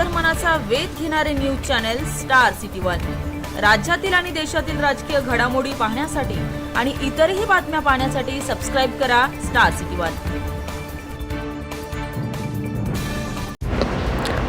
अंतर्मनाचा वेध घेणारे news channel star city one. राज्यातील आणि देशातील राजकीय घडामोडी पाहण्यासाठी आणि इतरही बातम्या पाहण्यासाठी सबस्क्राईब करा स्टार सिटी वन.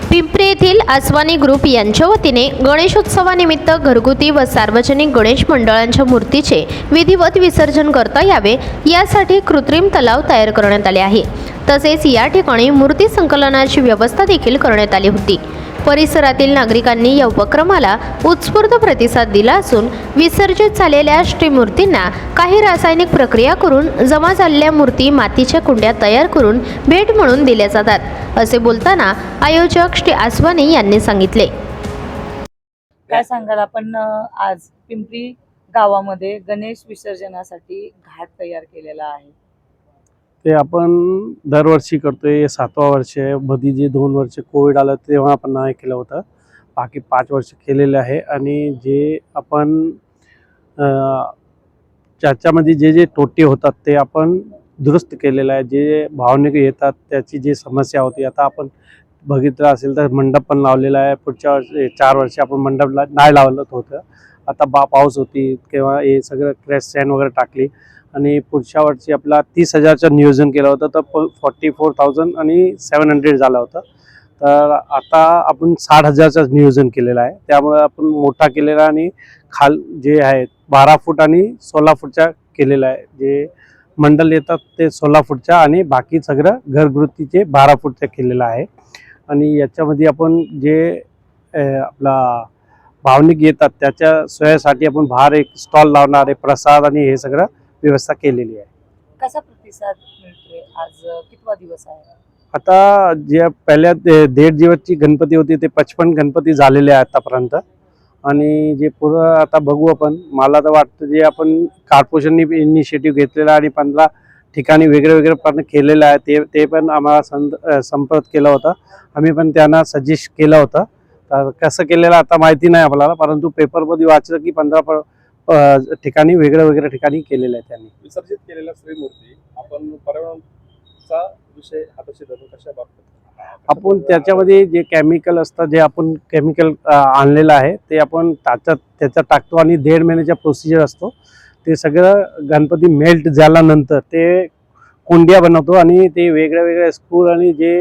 पिंपरी येथील आसवानी ग्रुप यांच्या वतीने गणेशोत्सवानिमित्त घरगुती व सार्वजनिक गणेश मंडळांच्या मूर्तीचे विधिवत विसर्जन करता यावे यासाठी कृत्रिम तलाव तयार करण्यात आले आहे. तसेच या ठिकाणी मूर्ती संकलनाची व्यवस्था देखील करण्यात आली होती. परिसरातील नागरिकांनी या उपक्रमाला उत्स्फूर्त प्रतिसाद दिला असून विसर्जित झालेल्या श्रीमूर्तींना काही रासायनिक प्रक्रिया करून जमा झालेल्या मूर्ती मातीच्या कुंड्या तयार करून भेट म्हणून दिल्या जातात असे बोलताना आयोजक श्री आसवानी यांनी सांगितले. काय सांगाल आपण आज पिंपरी गावामध्ये गणेश विसर्जनासाठी घाट तयार केलेला आहे. ते आपण दरवर्षी करतोय. आहे सातवा वर्ष आहे. मधी जे दोन वर्ष कोविड आलं तेव्हा आपण नाही केलं होतं. बाकी पाच वर्ष केलेले आहे. आणि जे आपण ज्याच्यामध्ये जे जे तोटे होतात ते आपण दुरुस्त केलेलं आहे. जे भावनिक येतात त्याची जी समस्या होती आता आपण बघितलं असेल तर मंडप पण लावलेला आहे. पुढच्या वर्षी चार वर्ष आपण मंडप ला- नाही लावलं होतं. आता बा पाऊस होती किंवा हे सगळं क्रॅश स्टँड वगैरे टाकली. आणि पुढच्या वर्षी आपला तीस हजारचं नियोजन केलं होतं तर फॉर्टी फोर थाउजंड आणि सेवन हंड्रेड झालं होतं. तर आता आपण साठ हजारचं नियोजन केलेलं आहे. त्यामुळे आपण मोठा केलेला आणि खाल जे आहे बारा फूट आणि सोळा फूटच्या केलेलं आहे. जे मंडल येतात ते सोळा फूटच्या आणि बाकी सगळं घरगुतीचे बारा फूटच्या केलेलं आहे. आणि याच्यामध्ये आपण जे आपला भावनिक येतात त्याच्या सोयासाठी आपण बाहेर एक स्टॉल लावणार आहे प्रसाद आणि हे सगळं. व्यवस्था केलेली आहे. कसा प्रतिसाद मिळतोय आज? कितवा दिवस आहे? आता जे पहिल्या दे- दीड दिवसची गणपती होती ते पचपन गणपती झालेले आहे आतापर्यंत. आणि जे पुढं आता बघू आपण मला तर वाटतं जे आपण कॉर्पोरेशननी इनिशिएटिव्ह घेतलेला आणि पंधरा ठिकाणी वेगळे वेगळे पण केलेलं आहे ते ते पण आम्हाला संद अ, संपर्क केला होता. आम्ही पण त्यांना सजेस्ट केलं होतं. तर कसं केलेलं आता माहिती नाही आपल्याला परंतु पेपरमध्ये वाचलं की पंधरा प- ठिकाणी वेगळ्या वेगळ्या ठिकाणी केलेलं आहे त्यांनी. विसर्जित केलेल्या श्रीमूर्ती आपण पर्यावरणाचा विषय हाताशी धरून कशा बाबतीत? आपण त्याच्यामध्ये जे केमिकल असतं जे आपण केमिकल आणलेलं आहे ते आपण त्याच्यात त्याच्यात टाकतो आणि दीड महिन्याचा प्रोसिजर असतो. ते सगळं गणपती मेल्ट झाल्यानंतर ते कोंड्या बनवतो आणि ते वेगळ्या वेगळ्या स्कूल आणि जे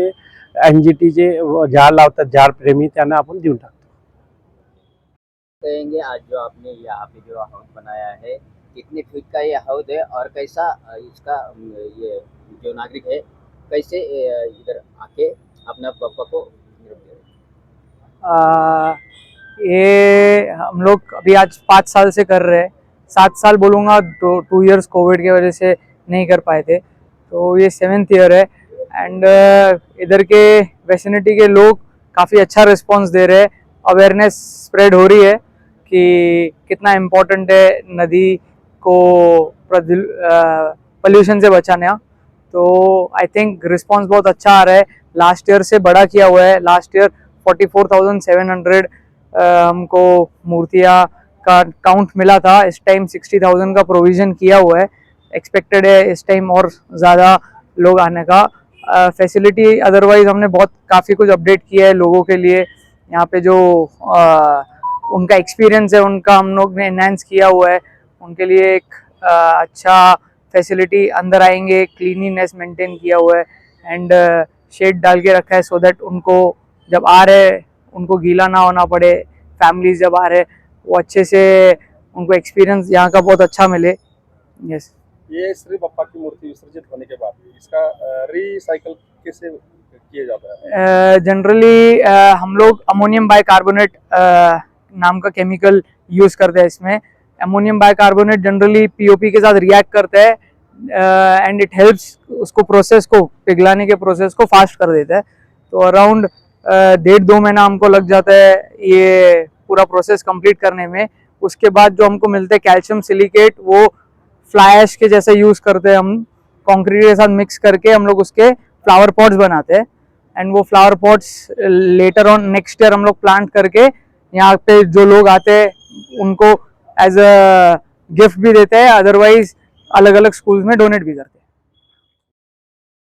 एन जी टीचे झाड लावतात झाड प्रेमी त्यांना आपण देऊन टाकतो. कहेंगे आज जो आपने यहाँ पे जो हाउस बनाया है कितने फीट का ये हाउस है और कैसा इसका ये जो नागरिक है कैसे इधर आके अपना पापा को आ, ये हम लोग अभी आज पाँच साल से कर रहे हैं। सात साल बोलूँगा दो टू इयर्स कोविड की वजह से नहीं कर पाए थे। तो ये सेवेंथ ईयर है एंड इधर के वेसिनिटी के लोग काफ़ी अच्छा रिस्पांस दे रहे हैं। अवेयरनेस स्प्रेड हो रही है। कि कितना इम्पोर्टेंट है नदी को पोल्यूशन से बचाना तो आई थिंक रिस्पांस बहुत अच्छा आ रहा है। लास्ट ईयर से बड़ा किया हुआ है। Last year forty four thousand seven hundred हमको मूर्तियाँ का काउंट मिला था। इस टाइम सिक्सटी थाउज़ेंड का प्रोविज़न किया हुआ है। एक्सपेक्टेड है इस टाइम और ज़्यादा लोग आने का। फैसिलिटी अदरवाइज़ हमने बहुत काफ़ी कुछ अपडेट किया है लोगों के लिए। यहाँ पे जो अ, उनका एक्सपीरियंस है उनका हम लोग ने एनहेंस किया हुआ है। उनके लिए एक अ, अच्छा फैसिलिटी अंदर आएँगे क्लीनिनेस मेंटेन किया हुआ है। एंड शेड डाल के रखा है सो दैट उनको जब आ रहे उनको गीला ना होना पड़े फैमिली जब आ रहे वो अच्छे से उनको एक्सपीरियंस यहाँ का बहुत अच्छा मिले। यस ये श्री बप्पा की मूर्ति विसर्जित होने के बाद इसका रिसाइकल कैसे किया जाता है? जनरली uh, uh, हम लोग अमोनियम बाई बाइकार्बोनेट नाम का केमिकल यूज़ करते हैं इसमें। अमोनियम बाइकार्बोनेट जनरली पीओपी के साथ रिएक्ट करता है एंड इट हेल्प्स उसको प्रोसेस को, पिघलाने के प्रोसेस को फास्ट कर देता है। तो अराउंड डेढ़ दो महीना हमको लग जाता है ये पूरा प्रोसेस कंप्लीट करने में। उसके बाद जो हमको मिलते हैं कैल्शियम सिलिकेट वो फ्लाई ऐश के जैसे यूज़ करते हैं हम। कंक्रीट के साथ मिक्स करके हम लोग उसके फ्लावर पॉट्स बनाते हैं। एंड वो flower pots later on next year हम लोग प्लांट करके यहाँ पे जो लोग आते हैं उनको एज अ गिफ्ट भी देते हैं अदरवाइज अलग अलग स्कूल्स में डोनेट भी करते हैं।